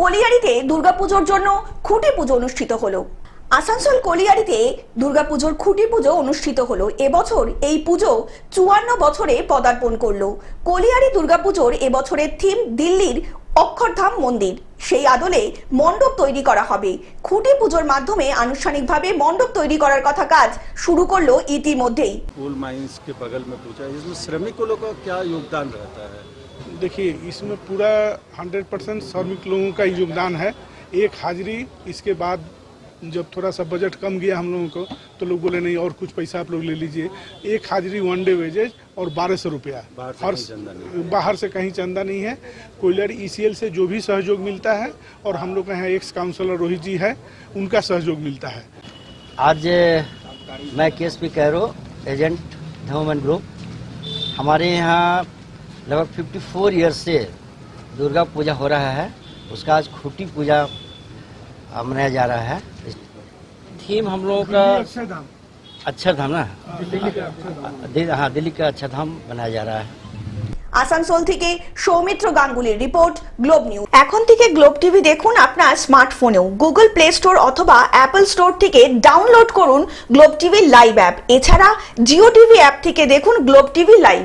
কলিয়ারিতে দুর্গাপুজোর জন্য খুঁটি পুজো অনুষ্ঠিত হলো আসানসোল কলিয়ারিতে দুর্গাপুজোর খুঁটি পুজো অনুষ্ঠিত হলো এবছর এই পুজো চুয়ান্ন বছরে পদার্পণ করলো কলিয়ারি দুর্গাপুজোর এবছরের থিম দিল্লির অক্ষরধাম মন্দির সেই আদলে মণ্ডপ তৈরি করা হবে খুঁটি পুজোর মাধ্যমে আনুষ্ঠানিকভাবে মণ্ডপ তৈরি করার কথা কাজ শুরু করলো ইতিমধ্যেই कोल माइंस के बगल में पूछा इसमें श्रमिकों लोगों का क्या योगदान रहता है देखिए इसमें पूरा 100 परसेंट श्रमिक लोगों का ही योगदान है। एक हाजिरी इसके बाद जब थोड़ा सा बजट कम गया हम लोगों को तो लोग बोले नहीं और कुछ पैसा आप लोग ले लीजिए। एक हाजिरी वन डे वेजेज और बारह सौ रुपया। बाहर से हर कहीं चंदा नहीं बाहर से कहीं चंदा नहीं है। कोयलर ईसीएल से जो भी सहयोग मिलता है और हम लोग का यहाँ एक्स काउंसलर रोहित जी है उनका सहयोग मिलता है। आज मैं के एस पी कैरो एजेंट ह्यूमन ग्रुप। हमारे यहाँ लगभग 54 ईयर से दुर्गा पूजा हो रहा है उसका आज खूटी पूजा अ, मनाया जा रहा है थीम हम लोगों का अच्छा धाम ना दिल्ली हाँ दिल्ली का अच्छा धाम बनाया जा रहा है আসানসোল থেকে সৌমিত্র গাঙ্গুলির রিপোর্ট গ্লোব নিউজ এখন থেকে গ্লোব টিভি দেখুন আপনার স্মার্টফোনেও গুগল প্লে স্টোর অথবা অ্যাপল স্টোর থেকে ডাউনলোড করুন গ্লোব টিভি লাইভ অ্যাপ এছাড়া জিও টিভি অ্যাপ থেকে দেখুন গ্লোব টিভি লাইভ